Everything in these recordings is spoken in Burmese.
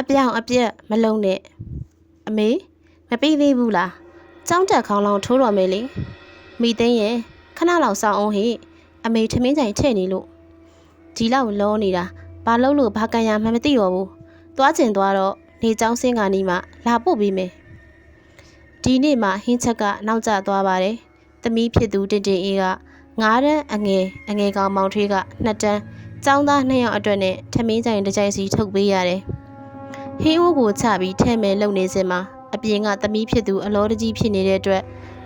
အပြောင်အပြက်မလုံးနဲ့အမေမပြီးသေးဘူးလားကြောင်းတက်ခေါင်းလောင်းထိုးတော်မယ်လေမိသိန်းရဲ့ခဏလောက်စောင်းအောင်ဟိအမေထမင်းကြိုင်ထည့်နေလို့ဒီလောက်လုံးနေတာဘာလို့လို့ဘာကံရမှမသိတော့ဘူးသွားကျင်သွားတော့နေเจ้าဆင်းကနီးမှလာပို့ပြီးမယ်ဒီနေ့မှဟင်းချက်ကနောက်ကျသွားပါတယ်သမီးဖြစ်သူတင်တင်အေးက9တန်းအငယ်အငယ်ကောင်မောင်ထွေးက2တန်းចောင်းသား2ယောက်အတွက်နဲ့ထမင်းကြိုင်တစ်ကြိုင်စီထုတ်ပေးရတယ် ဟင်းဦးကိုချပြီးထဲ့မယ်လုပ်နေစင်မှာအပြင်ကသမီးဖြစ်သူအလောတကြီးဖြစ်နေတဲ့အတွက်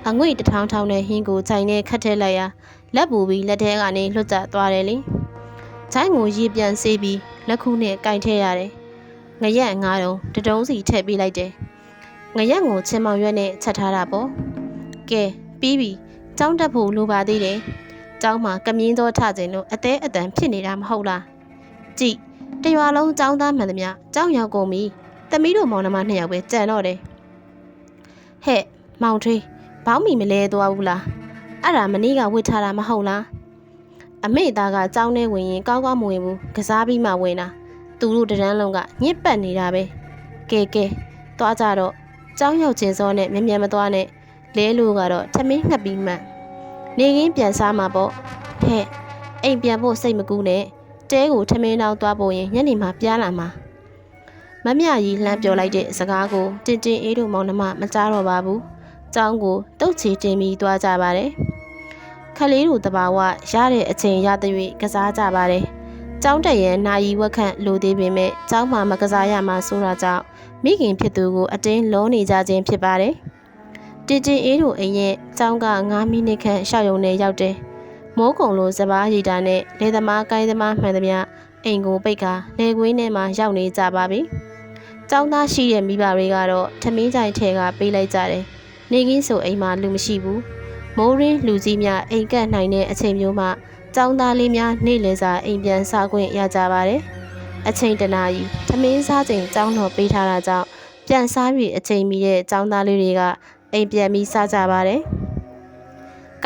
အငွေ့တထောင်းထောင်းနဲ့ဟင်းကိုခြိုင်နဲ့ခတ်ထဲလိုက်ရာလက်ပူပြီးလက်ထဲကနေလွတ်ကျသွားတယ်လေ။ခြိုင်ကိုရေပြန်ဆေးပြီးလက်ခုနဲ့ကင်ထဲရတယ်။ငရက်ငါးတုံးတတုံးစီထည့်ပေးလိုက်တယ်။ငရက်ကိုချင်းမောင်ရွက်နဲ့ချက်ထားတာပေါ့။ကဲပြီးပြီ။ကြောင်းတက်ဖို့လိုပါသေးတယ်။ကျောင်းမှာကမြင်းသောထခြင်းလို့အသေးအတန်ဖြစ်နေတာမဟုတ်လား။ကြည့် တရွာလုံးចောင်းသားမှန်သမျှကြောက်ရောက်ကုန်ပြီတမီးတို့မောင်နှမနှစ်ယောက်ပဲကြံတော့တယ်ဟဲ့မောင်ထွေးဘောင်းမီမလဲသွားဘူးလားအဲ့ဒါမနေ့ကဝစ်ထားတာမဟုတ်လားအမေသားကကြောင်းထဲဝင်ရင်ကောင်းကောင်းမဝင်ဘူးကစားပြီးမှဝင်တာသူတို့တရန်းလုံးကညစ်ပတ်နေတာပဲကဲကဲသွားကြတော့ကြောင်းရောက်ချင်းစောနဲ့မြန်မြန်မသွားနဲ့လဲလို့ကတော့ထမင်းငှက်ပြီးမှနေရင်းပြန်စားမှာပေါ့ဟဲ့အိမ်ပြန်ဖို့စိတ်မကူးနဲ့ တဲကိုထမင်းတောင်းသွားဖို့ရင်ညနေမှပြားလာမှာမမြကြီးလှမ်းပြောလိုက်တဲ့စကားကိုတင်တင်အေးတို့မောင်နှမမကြားတော့ပါဘူး။ကျောင်းကိုတုတ်ချီတင်ပြီးသွားကြပါတယ်။ခလေးတို့တဘာဝရတဲ့အချိန်ရတဲ့၍ကစားကြပါတယ်။ကျောင်းတက်ရဲ့နာယီဝက်ခန့်လိုသေးပေမဲ့ကျောင်းမှာမကစားရမှဆိုတာကြောင့်မိခင်ဖြစ်သူကိုအတင်းလုံးနေကြခြင်းဖြစ်ပါတယ်။တင်တင်အေးတို့အိမ်ရဲ့ကျောင်းက9မိနစ်ခန့်ရှောက်ရုံနဲ့ရောက်တယ်။ မိုးကုံလိုစပားရီတာနဲ့လေသမားကိုင်းသမားမှန်သမျှအိမ်ကိုပိတ်ကာလေကွင်းထဲမှာရောက်နေကြပါပြီ။ကျောင်းသားရှိတဲ့မိဘတွေကတော့ထမင်းကြိုင်ထဲကပေးလိုက်ကြတယ်။နေကင်းဆိုအိမ်မှာလူမရှိဘူး။မိုးရင်းလူကြီးများအိမ်ကပ်နိုင်တဲ့အချိန်မျိုးမှကျောင်းသားလေးများနေ့လည်စာအိမ်ပြန်စားခွင့်ရကြပါတယ်။အချိန်တနာကြီးထမင်းစားချိန်ကျောင်းတော်ပေးထားတာကြောင့်ပြန်စားပြီးအချိန်မီတဲ့ကျောင်းသားလေးတွေကအိမ်ပြန်ပြီးစားကြပါတယ်။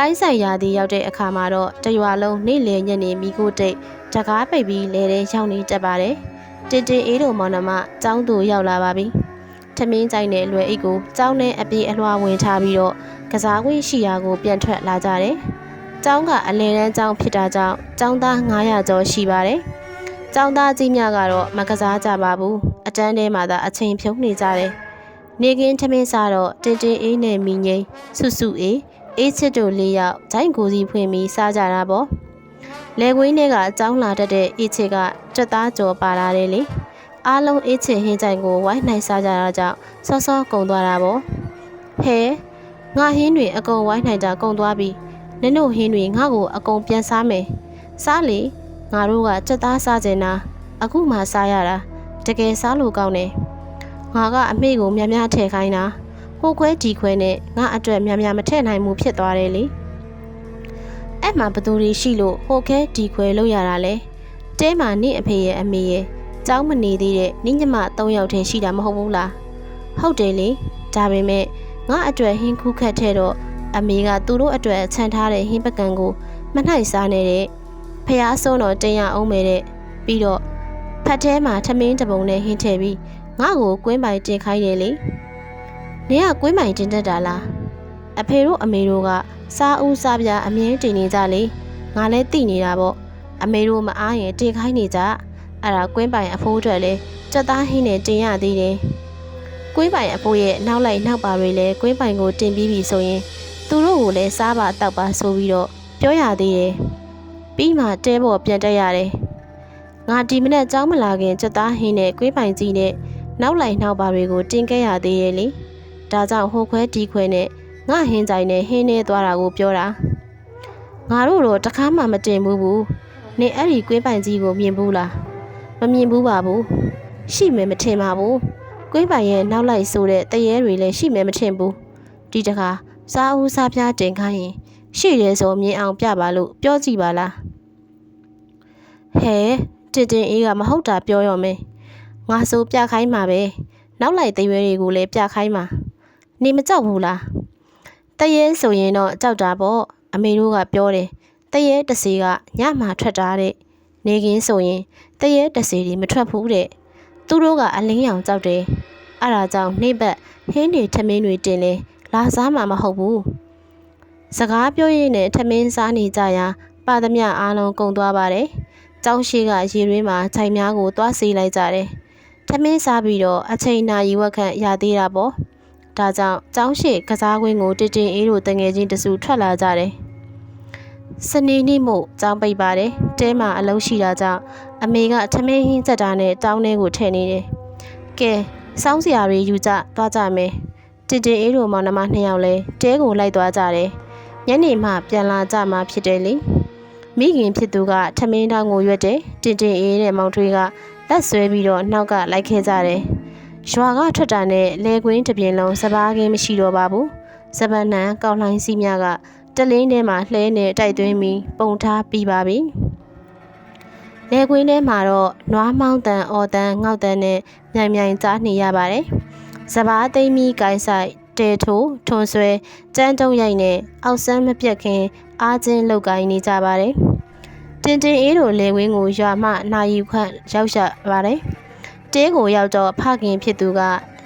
ကိုင်းဆိုင်ရာဒီရောက်တဲ့အခါမှာတော့တရွာလုံးနေ့လည်ညနေမိခိုးတိတ်တကားပိတ်ပြီးလဲတဲ့ရောက်နေတတ်ပါတယ်။တင်တင်အေးတို့မောင်နှမကျောင်းသူရောက်လာပါပြီ။ထမင်းကြိုင်တဲ့လွယ်အိတ်ကိုကျောင်းနဲ့အပြေးအလွှာဝင်ထားပြီးတော့ကစားခွင့်ရှိရာကိုပြန်ထွက်လာကြတယ်။ကျောင်းကအလယ်တန်းကျောင်းဖြစ်တာကြောင့်ကျောင်းသား900ကျော်ရှိပါတယ်။ကျောင်းသားကြီးများကတော့မကစားကြပါဘူး။အတန်းထဲမှာသာအချိန်ဖြုံးနေကြတယ်။နေကင်းထမင်းစားတော့တင်တင်အေးနဲ့မိငိမ့်စုစုအေး အေးချစ်တို့လေးယောက်ဂျိုင်းကိုစီဖွင့်ပြီးစားကြတာပေါ့။လေကွင်းထဲကအကြောင်းလာတတ်တဲ့အေးချစ်ကကြက်သားကြော်ပါလာတယ်လေ။အားလုံးအေးချစ်ဟင်းကြိုင်ကိုဝိုင်းနိုင်စားကြတာကြောင့်စောစောကုံသွားတာပေါ့။ဟဲငါဟင်းတွေအကုန်ဝိုင်းနိုင်တာကုံသွားပြီ။နင်တို့ဟင်းတွေငါ့ကိုအကုန်ပြန်စားမယ်။စားလေငါတို့ကကြက်သားစားကြင်တာအခုမှစားရတာတကယ်စားလို့ကောင်းတယ်။ငါကအမေကိုများများထည့်ခိုင်းတာ ဟိုခွဲဒီခွဲနဲ့ငါအတွက်များများမထည့်နိုင်မှုဖြစ်သွားတယ်လေ။အဲ့မှာဘသူတွေရှိလို့ဟိုခဲဒီခွဲလောက်ရတာလဲ။တဲမှာနင့်အဖေရဲ့အမေရဲ့ကျောင်းမနေသေးတဲ့နင့်ညမ၃ယောက်တည်းရှိတာမဟုတ်ဘူးလား။ဟုတ်တယ်လေ။ဒါပေမဲ့ငါအတွက်ဟင်းခုခတ်ထဲတော့အမေကသူတို့အတွက်ခြံထားတဲ့ဟင်းပကံကိုမနှိုက်စားနေတဲ့ဖះဆုံးတော့တင်ရအောင်မယ်တဲ့ပြီးတော့ဖတ်ထဲမှာထမင်းတပုံနဲ့ဟင်းထည့်ပြီးငါ့ကိုကွင်းပိုင်တင်ခိုင်းတယ်လေ နင်ကကွင်းပိုင်တင်တတ်တာလားအဖေတို့အမေတို့ကစားဦးစားပြအမြဲတင်နေကြလေငါလည်းသိနေတာပေါ့အမေတို့မအားရင်တင်ခိုင်းနေကြအဲ့ဒါကွင်းပိုင်အဖိုးအတွက်လဲစက်သားဟင်းနဲ့တင်ရသေးတယ်ကွင်းပိုင်အဖိုးရဲ့နောက်လိုက်နောက်ပါတွေလဲကွင်းပိုင်ကိုတင်ပြီးပြီဆိုရင်သူတို့ကိုလည်းစားပါတောက်ပါဆိုပြီးတော့ပြောရသေးတယ်ပြီးမှတဲပေါ်ပြန်တက်ရတယ်ငါဒီမနေ့ကြောင်းမလာခင်စက်သားဟင်းနဲ့ကွင်းပိုင်ကြီးနဲ့နောက်လိုက်နောက်ပါတွေကိုတင်ခဲ့ရသေးရဲ့လေ ဒါကြောင့်ဟိုခွဲဒီခွဲနဲ့ငါဟင်းကြိုင်နဲ့ဟင်းနေသွားတာကိုပြောတာငါတို့တော့တခါမှမတင်ဘူးဘူးနင်အဲ့ဒီကွင်းပိုင်ကြီးကိုမြင်ဘူးလားမမြင်ဘူးပါဘူးရှိမယ်မထင်ပါဘူးကွင်းပိုင်ရဲ့နောက်လိုက်ဆိုတဲ့တရေတွေလည်းရှိမယ်မထင်ဘူးဒီတခါစားဦးစားပြားတင်ခိုင်းရင်ရှိတယ်ဆိုမြင်အောင်ပြပါလို့ပြောကြည့်ပါလားဟဲတင်တင်အေးကမဟုတ်တာပြောရောမယ်ငါဆိုပြခိုင်းမှာပဲနောက်လိုက်တရွဲတွေကိုလည်းပြခိုင်းမှာ နေမကြောက်ဘူးလားတရဲဆိုရင်တော့ကြောက်တာပေါ့အမေတို့ကပြောတယ်တရဲတစီကညမှထွက်တာတဲ့နေကင်းဆိုရင်တရဲတစီတွေမထွက်ဘူးတဲ့သူတို့ကအလင်းရောင်ကြောက်တယ်အဲ့ဒါကြောင့်နှိမ့်ဘက်ဟင်းတွေထမင်းတွေတင်လဲလာစားမှာမဟုတ်ဘူးစကားပြောရင်းနဲ့ထမင်းစားနေကြရာပါသမျှအားလုံးကုန်သွားပါတယ်ကျောင်းရှိကရေရင်းမှာခြိုင်များကိုသွားစီးလိုက်ကြတယ်ထမင်းစားပြီးတော့အချိန်နာရီဝက်ခန့်ရသေးတာပေါ့ ဒါကြောင့်ကျောင်းရှိကစားကွင်းကိုတည်တင်အေးတို့တငယ်ချင်းတစုထွက်လာကြတယ်စနေနေ့မို့ကျောင်းပိတ်ပါတယ်တဲမှာအလုံးရှိတာကြောင့်အမေကထမင်းဟင်းချက်တာနဲ့တောင်းထဲကိုထည့်နေတယ်ကဲစောင်းစရာတွေယူကြသွားကြမယ်တင်တင်အေးတို့မောင်နှမနှစ်ယောက်လဲတဲကိုလိုက်သွားကြတယ်ညနေမှပြန်လာကြမှာဖြစ်တယ်လေမိခင်ဖြစ်သူကထမင်းတောင်းကိုရွက်တယ်တင်တင်အေးတဲ့မောင်ထွေးကလက်ဆွဲပြီးတော့နောက်ကလိုက်ခဲ့ကြတယ် ရွာကထွက်တာနဲ့လေကွင်းတစ်ပြင်လုံးစပားကင်းမရှိတော့ပါဘူးစပန်နံကောက်လှိုင်းစီးများကတလင်းထဲမှာလှဲနေတိုက်သွင်းပြီးပုံထားပြီးပါပြီလေကွင်းထဲမှာတော့နွားမောင်းတန်အော်တန်ငေါက်တန်နဲ့မြိုင်မြိုင်ကြားနေရပါတယ်စပားသိမ်းပြီးကိုင်းဆိုင်တဲထိုးထွန်ဆွဲကြမ်းတုံးရိုက်နဲ့အောက်ဆန်းမပြတ်ခင်အားချင်းလောက်ကိုင်းနေကြပါတယ်တင်တင်အေးတို့လေဝင်းကိုရွာမှနာယူခန့်ရောက်ရပါတယ် တဲကိုရောက်တော့ဖခင်ဖြစ်သူက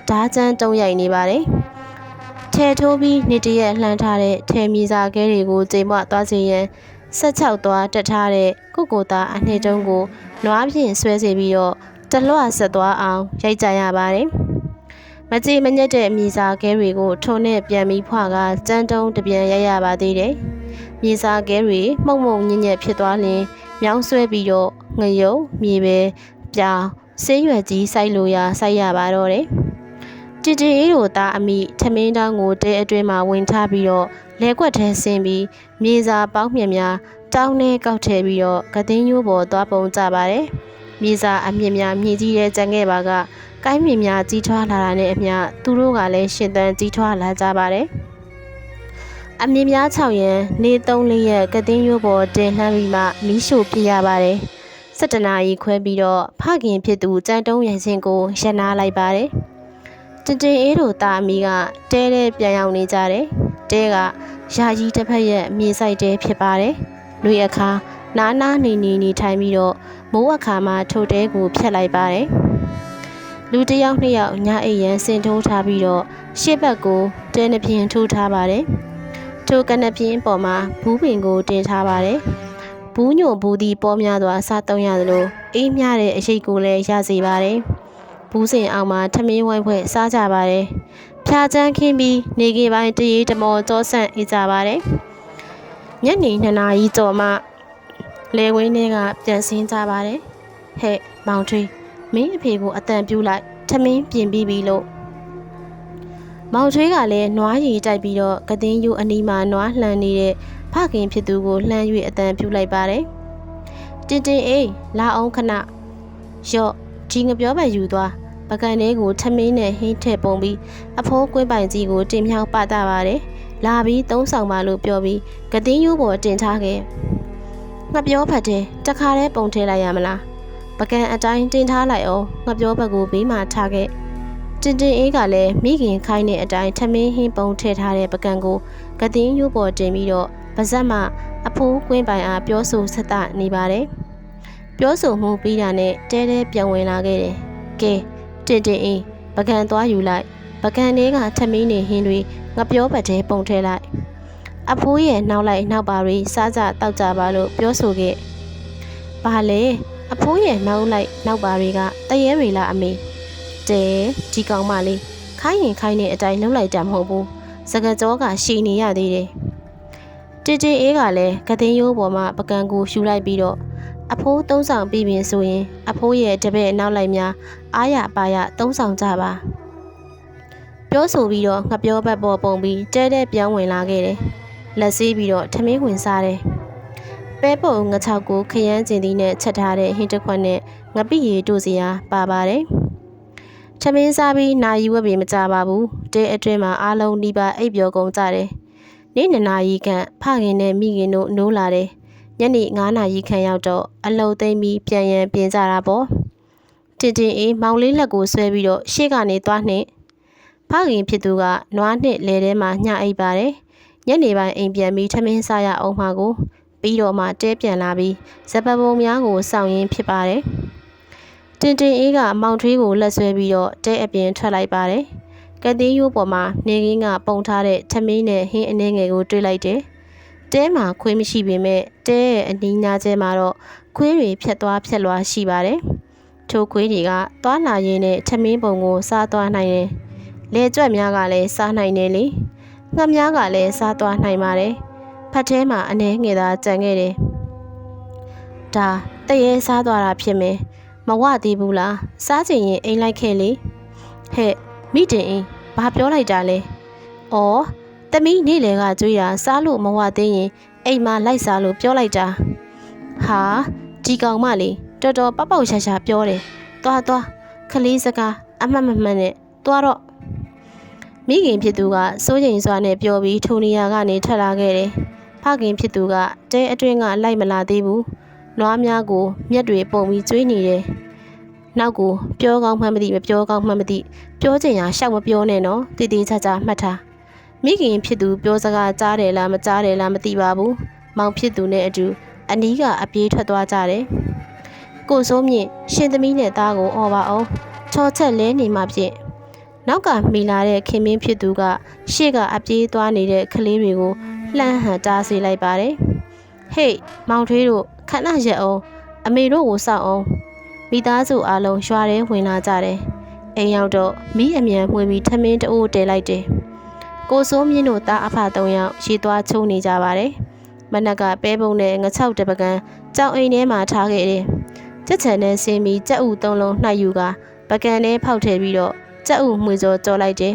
ဓာချမ်းတုံးရိုက်နေပါတယ်ထဲထိုးပြီးနေတရက်လှမ်းထားတဲ့ထဲမြေစာခဲတွေကိုချိန်မသွားစေရန်ဆက်ချောက်သွားတက်ထားတဲ့ကုတ်ကိုသားအနှစ်တုံးကိုနွားဖြင့်ဆွဲစီပြီးတော့တလွတ်ဆက်သွားအောင်ရိုက်ကြရပါတယ်မကြည်မညက်တဲ့မြေစာခဲတွေကိုထုံနဲ့ပြန်ပြီးဖွာကစမ်းတုံးတပြန်ရိုက်ရပါသေးတယ်မြေစာခဲတွေမှုံမှုံညံ့ညက်ဖြစ်သွားရင်မြောင်းဆွဲပြီးတော့ငရုံမြေပဲပြောင် ဆေးရွက်ကြီးစိုက်လို့ရစိုက်ရပါတော့တယ်တီတီအေးတို့သားအမိထမင်းတောင်းကိုတဲအတွင်းမှာဝင်ထားပြီးတော့လဲကွက်ထဲဆင်းပြီးမြေစာပေါင်းမြင်များတောင်းနဲ့ကောက်ထဲပြီးတော့ကသိန်းရိုးပေါ်သွားပုံကြပါတယ်မြေစာအမြင့်များမြေကြီးတဲ့ကြံခဲ့ပါကကိုင်းမြင်များကြီးထွားလာတာနဲ့အမျှသူတို့ကလည်းရှင်သန်ကြီးထွားလာကြပါတယ်အမြင့်များ6ရန်နေ3လေးရက်ကသိန်းရိုးပေါ်တင်လှမ်းပြီးမှမီးရှို့ပြရပါတယ် 7တနာရီခွဲပြီးတော့ဖခင်ဖြစ်သူကြံတုံးရခြင်းကိုရနာလိုက်ပါတယ်တင်တင်အေးတို့တာအမီကတဲတဲပြန်ရောက်နေကြတယ်တဲကယာကြီးတစ်ဖက်ရဲ့မြေဆိုင်တဲဖြစ်ပါတယ်လူအခါနားနားနေနေနေထိုင်ပြီးတော့မိုးအခါမှာထိုတဲကိုဖျက်လိုက်ပါတယ်လူတစ်ယောက်နှစ်ယောက်ညအိပ်ရန်စင်ထိုးထားပြီးတော့ရှေ့ဘက်ကိုတဲနှပြင်းထိုးထားပါတယ်ထိုကနပြင်းပေါ်မှာဘူးပင်ကိုတင်ထားပါတယ် ဘူးညွန့်ဘူးဒီပေါ်များစွာစားသုံးရသလိုအေးမြတဲ့အရိတ်ကိုလည်းရစေပါတယ်ဘူးစင်အောင်မှာထမင်းဝိုင်းဖွဲ့စားကြပါတယ်ဖြာချမ်းခင်းပြီးနေကေပိုင်းတရေတမောကြောဆန့်အေးကြပါတယ်ညနေ2နာရီကျော်မှလေဝင်းထဲကပြန်ဆင်းကြပါတယ်ဟဲ့မောင်ထွေးမင်းအဖေကိုအတန်ပြူလိုက်ထမင်းပြင်ပြီးပြီလို့မောင်ထွေးကလည်းနွားရီတိုက်ပြီးတော့ကတင်းယူအနီးမှာနွားလှန်နေတဲ့ ဖခင်ဖြစ်သူကိုလှမ်း၍အတန်ပြူလိုက်ပါတယ်တင်တင်အေးလာအောင်ခဏရော့ဒီငပြောပဲယူသွားပကံလေးကိုထမင်းနဲ့ဟင်းထည့်ပုံပြီးအဖိုးကွင်းပိုင်ကြီးကိုတင်မြောက်ပတာပါတယ်လာပြီးသုံးဆောင်ပါလို့ပြောပြီးကတင်းယူပေါ်တင်ထားခဲ့ငါပြောဖတ်တယ်တခါတည်းပုံထည့်လိုက်ရမလားပကံအတိုင်းတင်ထားလိုက်အောင်ငါပြောဘက်ကိုဘေးမှာထားခဲ့တင်တင်အေးကလည်းမိခင်ခိုင်းတဲ့အတိုင်းထမင်းဟင်းပုံထည့်ထားတဲ့ပကံကိုကတင်းယူပေါ်တင်ပြီးတော့ ပါဇက်မှအဖိုးကွင်းပိုင်အားပြောဆိုဆက်တနေပါတယ်ပြောဆိုမှုပြီးတာနဲ့တဲတဲပြန်ဝင်လာခဲ့တယ်ကဲတင်တင်အေးပကံသွားယူလိုက်ပကံလေးကထမင်းနေဟင်းတွေငါပြောပတ်တဲ့ပုံထဲလိုက်အဖိုးရဲ့နောက်လိုက်နောက်ပါရီစားကြတောက်ကြပါလို့ပြောဆိုခဲ့။ဘာလဲအဖိုးရဲ့နောက်လိုက်နောက်ပါရီကတရေရီလားအမေတဲဒီကောင်မလေးခိုင်းရင်ခိုင်းတဲ့အတိုင်းလှုပ်လိုက်တာမဟုတ်ဘူးစကကြောကရှည်နေရသေးတယ် တီတီအေးကလည်းကသိန်းရိုးပေါ်မှာပကံကိုယူလိုက်ပြီးတော့အဖိုးသုံးဆောင်ပြီးပြင်ဆိုရင် အဖိုးရဲ့တပည့်နောက်လိုက်များအားရပါရသုံးဆောင်ကြပါပြောဆိုပြီးတော့ငပြောဘက်ပေါ်ပုံပြီးတဲတဲ့ပြောင်းဝင်လာခဲ့တယ်လက်ဆေးပြီးတော့ထမင်းဝင်စားတယ်ပဲပုံငချောက်ကိုခရမ်းကျင်သည်နဲ့ချက်ထားတဲ့ဟင်းတစ်ခွက်နဲ့ငပိရီတို့စီအားပါပါတယ်ထမင်းစားပြီးနာရီဝက်ပေမကြပါဘူးတဲအတွင်းမှာအားလုံးဒီပါအိပ်ပျော်ကုန်ကြတယ် နေ့နှစ်နာရီခန့်ဖခင်နဲ့မိခင်တို့နိုးလာတယ်ညနေ9နာရီခန့်ရောက်တော့အလုံသိမ့်ပြီးပြန်ရန်ပြင်ကြတာပေါ့တင်တင်အေးမောင်လေးလက်ကိုဆွဲပြီးတော့ရှေ့ကနေသွားနှင့်ဖခင်ဖြစ်သူကနွားနှစ်လဲထဲမှာညှအိပ်ပါတယ်ညနေပိုင်းအိမ်ပြန်ပြီးထမင်းစားရအောင်မှာကိုပြီးတော့မှတဲပြန်လာပြီးဇပပုံများကိုစောင့်ရင်းဖြစ်ပါတယ်တတင်တင်အေးကမောင်ထွေးကိုလက်ဆွဲပြီးတော့တဲအပြင်ထွက်လိုက်ပါတယ် ကတိရိုးပေါ်မှာနေကင်းကပုံထားတဲ့ထမင်းနဲ့ဟင်းအနှဲငယ်ကိုတွေ့လိုက်တယ်တဲမှာခွေးမရှိပေမဲ့တဲရဲ့အနီးနားကျဲမှာတော့ခွေးတွေဖြတ်သွားဖြတ်လွှာရှိပါတယ်ထိုခွေးတွေကသွားလာရင်းနဲ့ထမင်းပုံကိုစားသွားနိုင်တယ်လေကြွက်များကလည်းစားနိုင်တယ်လေငှက်များကလည်းစားသွားနိုင်ပါတယ်ဖတ်ထဲမှာအနှဲငယ်သာကြံခဲ့တယ်ဒါတရေစားသွားတာဖြစ်မယ်မဝသေးဘူးလားစားချင်ရင်အိမ်လိုက်ခဲ့လေဟဲ့ မိတင်အင်းဘာပြောလိုက်တာလဲဩတမီးနေ့လေကကြွေးတာစားလို့မဝသေးရင်အိမ်မှာလိုက်စားလို့ပြောလိုက်တာဟာဒီကောင်မလေးတော်တော်ပောက်ပောက်ရှာရှာပြောတယ်သွားသွားခလေးစကားအမှတ်မမှန်နဲ့သွားတော့မိခင်ဖြစ်သူကစိုးရိမ်စွာနဲ့ပြောပြီးထိုနေရာကနေထွက်လာခဲ့တယ်ဖခင်ဖြစ်သူကတဲအတွင်းကလိုက်မလာသေးဘူးနွားများကိုမျက်တွေပုံပြီးကျွေးနေတယ်။ နောက်ကိုပြောကောင်းမှန်းမသိမပြောကောင်းမှန်းမသိပြောချင်ရာရှောက်မပြောနဲ့နော်တည်တည်ချာချာမှတ်ထား။မိခင်ဖြစ်သူပြောစကားကြားတယ်လားမကြားတယ်လားမသိပါဘူး။မောင်ဖြစ်သူနဲ့အတူအနီးကအပြေးထွက်သွားကြတယ်။ကိုစိုးမြင့်ရှင်သမီးနဲ့သားကိုអော်ပါအောင်ချောချက်လဲနေမှဖြင့်နောက်ကမိလာတဲ့ခင်မင်းဖြစ်သူကရှေ့ကအပြေးသွားနေတဲ့ကလေးတွေကိုလှမ်းဟန်တားစေလိုက်ပါတယ်။ဟေးမောင်ထွေးတို့ခဏရက်အောင်အမေတို့ကိုစောက်အောင် မိသားစုအားလုံးရွာထဲဝင်လာကြတယ်အိမ်ရောက်တော့မိအမြန်မှွေပြီးထမင်းတအိုးတဲလိုက်တယ်ကိုစိုးမြင့်တို့သားအဖသုံးယောက်ရေသွားချုံနေကြပါတယ်မနက်ကပဲပုံနဲ့ငချောက်တပကံကြောင်အိမ်ထဲမှာထားခဲ့တယ်ကြက်ချန်နဲ့ဆင်းပြီးကြက်ဥသုံးလုံးနှိုက်ယူကပကံထဲဖောက်ထည့်ပြီးတော့ကြက်ဥမှွေစောကြော်လိုက်တယ်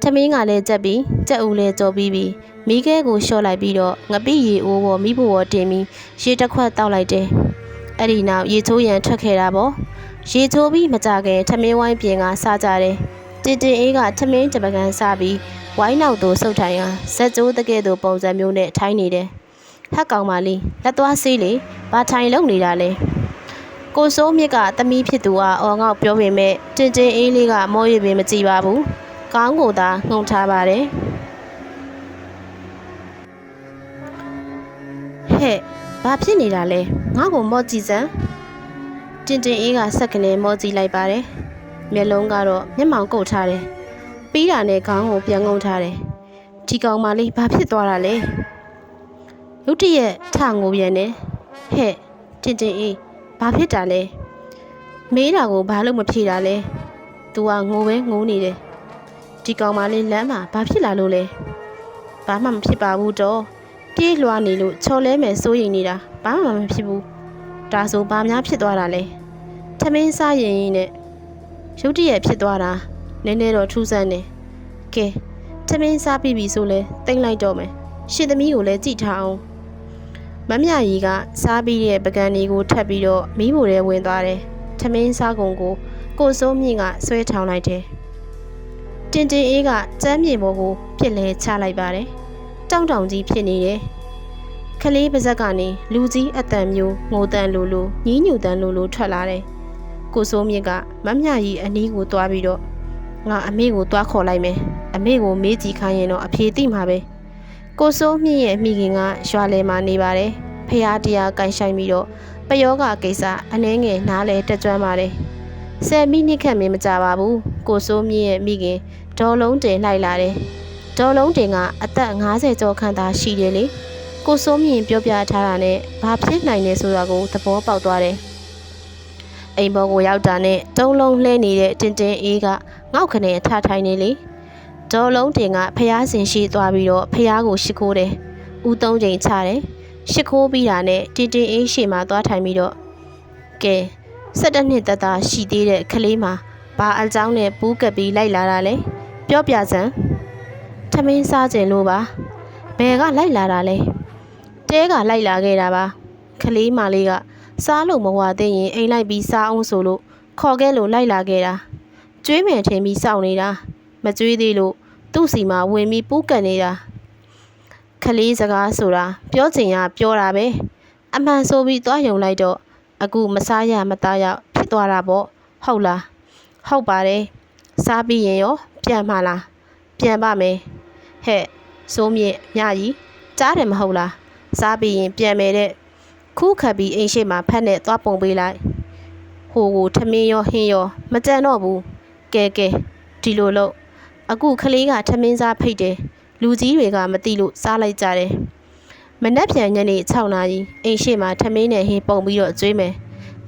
ထမင်းကလည်းကြက်ပြီးကြက်ဥလည်းကြော်ပြီးပြီးမိခဲကိုလျှော့လိုက်ပြီးတော့ငပိရီအိုးပေါ်မိဖို့ပေါ်တင်ပြီးရေတစ်ခွက်တောက်လိုက်တယ်။ အဲ့ဒီနောက်ရေချိုးရန်ထွက်ခဲ့တာပေါ့။ရေချိုးပြီးမကြခင်ထမင်းဝိုင်းပြင်ကစားကြတယ်။တင်တင်အေးကထမင်းတပကံစားပြီးဝိုင်းနောက်သို့ဆုတ်ထိုင်ကဇက်ကျိုးတကဲ့သို့ပုံစံမျိုးနဲ့ထိုင်းနေတယ်။ဟက်ကောင်မလေးလက်သွားဆေးလေဘာထိုင်လုံနေတာလဲ။ကိုစိုးမြစ်ကသမီးဖြစ်သူကအော်ငေါ့ပြောပေမဲ့တင်တင်အေးလေးကမောရည်ပင်မကြည့်ပါဘူး။ကောင်းကိုသာငုံထားပါတယ်။ဟဲ့ဘာဖြစ်နေတာလဲ ငါ့ကိုမော့ကြည့်စမ်းတင်တင်အေးကစက်ကနေမော့ကြည့်လိုက်ပါတယ်မျက်လုံးကတော့မျက်မှောင်ကုတ်ထားတယ်ပြီးတာနဲ့ခေါင်းကိုပြန်ငုံထားတယ်ဒီကောင်မလေးဘာဖြစ်သွားတာလဲရုတ်တရက်ထငိုပြန်တယ်ဟဲ့တင်တင်အေးဘာဖြစ်တာလဲမေးတာကိုဘာလို့မဖြေတာလဲ तू ကငိုပဲငိုနေတယ်ဒီကောင်မလေးလမ်းမှာဘာဖြစ်လာလို့လဲဘာမှမဖြစ်ပါဘူးတော့ ပြေးလွှားနေလို့ချော်လဲမယ်စိုးရိမ်နေတာဘာမှမဖြစ်ဘူးဒါဆိုဘာများဖြစ်သွားတာလဲထမင်းစားရင်ရင်နဲ့ရုတ်တရက်ဖြစ်သွားတာနည်းနည်းတော့ထူးဆန်းတယ်ကဲထမင်းစားပြီးပြီဆိုလဲတိတ်လိုက်တော့မယ်ရှင်သမီးကိုလည်းကြည့်ထားအောင်မမြကြီးကစားပြီးတဲ့ပကံတွေကိုထပ်ပြီးတော့မီးဖိုထဲဝင်သွားတယ်ထမင်းစားကုန်ကိုကိုစိုးမြင့်ကဆွဲထောင်လိုက်တယ်တင်တင်အေးကစမ်းမြေပေါ်ကိုပြစ်လဲချလိုက်ပါတယ် တောင်းတောင်ကြီးဖြစ်နေတယ်။ခလေးပါဇက်ကနေလူကြီးအတန်မျိုးငိုတန်လိုလိုညင်းညူတန်လိုလိုထွက်လာတယ်။ကိုစိုးမြင့်ကမမြကြီးအနီးကိုသွားပြီးတော့ငါအမေကိုသွားခေါ်လိုက်မယ်။အမေကိုမေးကြည့်ခိုင်းရင်တော့အဖြေသိမှာပဲ။ကိုစိုးမြင့်ရဲ့မိခင်ကရွာလဲမှာနေပါတယ်။ဖះတရားကန်ဆိုင်ပြီးတော့ပယောဂကိစ္စအနှဲငယ်နားလဲတက်ကြွမ်းပါတယ်။ဆယ်မိနစ်ခန့်မင်းမကြပါဘူး။ကိုစိုးမြင့်ရဲ့မိခင်ဒေါ်လုံးတင်လိုက်လာတယ်။ ဒေါ်လုံးတင်ကအသက်50ကျော်ခန့်သာရှိတယ်လေကိုစိုးမြင့်ပြောပြထားတာနဲ့ဘာဖြစ်နိုင်လဲဆိုတာကိုသဘောပေါက်သွားတယ်အိမ်ဘောကိုရောက်တာနဲ့တုံးလုံးလှဲနေတဲ့တင်တင်အေးကငေါက်ခနဲ့ထထိုင်နေလေဒေါ်လုံးတင်ကဖျားစင်ရှိသွားပြီးတော့ဖျားကိုရှ िख ိုးတယ်ဦးသုံးချိန်ချတယ်ရှ िख ိုးပြီးတာနဲ့တင်တင်အေးရှေ့မှာသွားထိုင်ပြီးတော့ကဲ၁၇နှစ်သက်သာရှိသေးတဲ့ကလေးမှာဘာအကြောင်းနဲ့ပူးကပ်ပြီးလိုက်လာတာလဲပြောပြစမ်း ထမင်းစားခြင်းလို့ပါဘယ်ကလိုက်လာတာလဲတဲကလိုက်လာခဲ့တာပါခလေးမလေးကစားလို့မဝသေးရင်အိမ်လိုက်ပြီးစားအောင်ဆိုလို့ခေါ်ခဲ့လို့လိုက်လာခဲ့တာကျွေးမယ်ထင်ပြီးစောင့်နေတာမကျွေးသေးလို့သူ့စီမှာဝင်ပြီးပူးကန်နေတာခလေးစကားဆိုတာပြောချင်ရပြောတာပဲအမှန်ဆိုပြီးသွားယုံလိုက်တော့အခုမစားရမသားရဖြစ်သွားတာပေါ့ဟုတ်လားဟုတ်ပါတယ်စားပြီးရင်ရောပြန်မှာလားပြန်ပါမယ် ဟဲ့စိုးမြင့်မြကြီးကြားတယ်မဟုတ်လားစားပြီးရင်ပြန်မယ်တဲ့ခုခတ်ပြီးအိမ်ရှိမှာဖက်နဲ့သွားပုံပေးလိုက်ဟိုကိုထမင်းရောဟင်းရောမကြံတော့ဘူးကဲကဲဒီလိုလို့အခုကလေးကထမင်းစားဖိတ်တယ်လူကြီးတွေကမသိလို့စားလိုက်ကြတယ်မနှက်ပြန်ညနေ6နာရီအိမ်ရှိမှာထမင်းနဲ့ဟင်းပုံပြီးတော့ကျွေးမယ်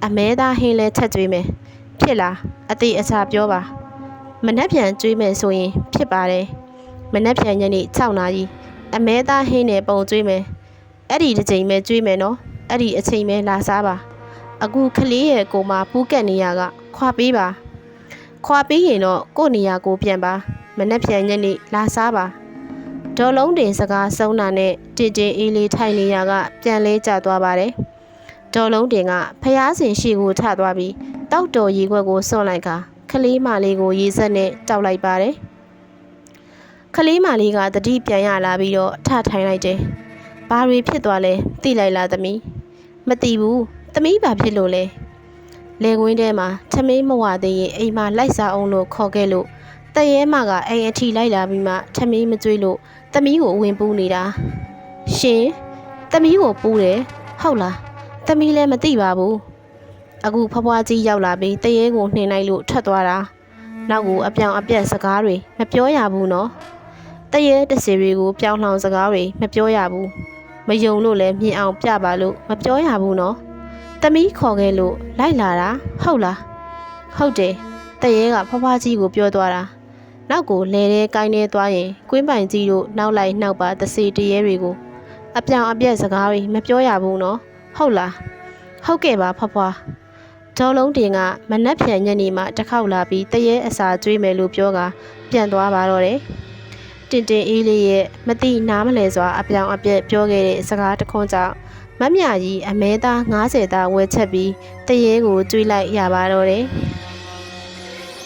အမဲသားဟင်းလဲချက်ကျွေးမယ်ဖြစ်လားအသေးအချာပြောပါမနှက်ပြန်ကျွေးမယ်ဆိုရင်ဖြစ်ပါတယ် မနှက်ပြန်ညနေ6နာရီအမဲသားဟင်းနဲ့ပုံကျွေးမယ်အဲ့ဒီတစ်ချိန်ပဲကျွေးမယ်နော်အဲ့ဒီအချိန်ပဲလာစားပါအခုကလေးရဲ့ကိုမပူးကက်နေရကခွာပေးပါခွာပေးရင်တော့ကို့နေရာကိုပြန်ပါမနှက်ပြန်ညက်နေလာစားပါဒေါ်လုံးတင်စကားဆုံးတာနဲ့တင်တင်အေးလေးထိုင်နေရကပြန်လဲကျသွားပါတယ်ဒေါ်လုံးတင်ကဖျားစင်ရှိကိုထသွားပြီးတောက်တော်ရေခွက်ကိုစွန့်လိုက်ကကလေးမလေးကိုရေစက်နဲ့တောက်လိုက်ပါတယ် ကလေးမလေးကတတိပြန်ရလာပြီးတော့ထထိုင်လိုက်တယ်ဘာတွေဖြစ်သွားလဲသိလိုက်လားသမီးမတီးဘူး။သမီးဘာဖြစ်လို့လဲ။လေကွင်းထဲမှာထမင်းမဝသေးရင်အိမ်မှာလိုက်စားအောင်လို့ခေါ်ခဲ့လို့တရဲမကအိမ်အထီလိုက်လာပြီးမှထမင်းမကျွေးလို့သမီးကိုဝင်ပူးနေတာ။ရှင်သမီးကိုပူးတယ်ဟုတ်လား။သမီးလည်းမသိပါဘူး။အခုဖွားဖွားကြီးရောက်လာပြီးတရဲကိုနှင်လိုက်လို့ထွက်သွားတာ။နောက်ကိုအပြောင်အပြက်စကားတွေမပြောရဘူးနော်။ တရဲတစီတွေကိုပြောင်းလှောင်စကားတွေမပြောရဘူး။မယုံလို့လည်းမြင်အောင်ပြပါလို့မပြောရဘူးနော်။တမီးခေါ်ခဲ့လို့လိုက်လာတာဟုတ်လား။ဟုတ်တယ်။တရဲကဖွားဖွားကြီးကိုပြောသွားတာ။နောက်ကိုလဲတဲ့ကိုင်းနေသွားရင်ကွင်းပိုင်ကြီးတို့နောက်လိုက်နောက်ပါတစီတရဲတွေကိုအပြောင်အပြက်စကားတွေမပြောရဘူးနော်။ဟုတ်လား။ဟုတ်ကဲ့ပါဖွားဖွား။ဒေါ်လုံးတင်ကမနှက်ဖြန်ညနေမှတစ်ခေါက်လာပြီးတရဲအစာကျွေးမယ်လို့ပြောကပြန်သွားပါတော့တယ်။ တင်တင်အေးလေးရဲ့မတိနားမလဲစွာအပြောင်အပြက်ပြောခဲ့တဲ့စကားတစ်ခွန်းကြောင့်မမြကြီးအမဲသား90သားဝဲချက်ပြီးတရေကိုကျွေးလိုက်ရပါတော့တယ်။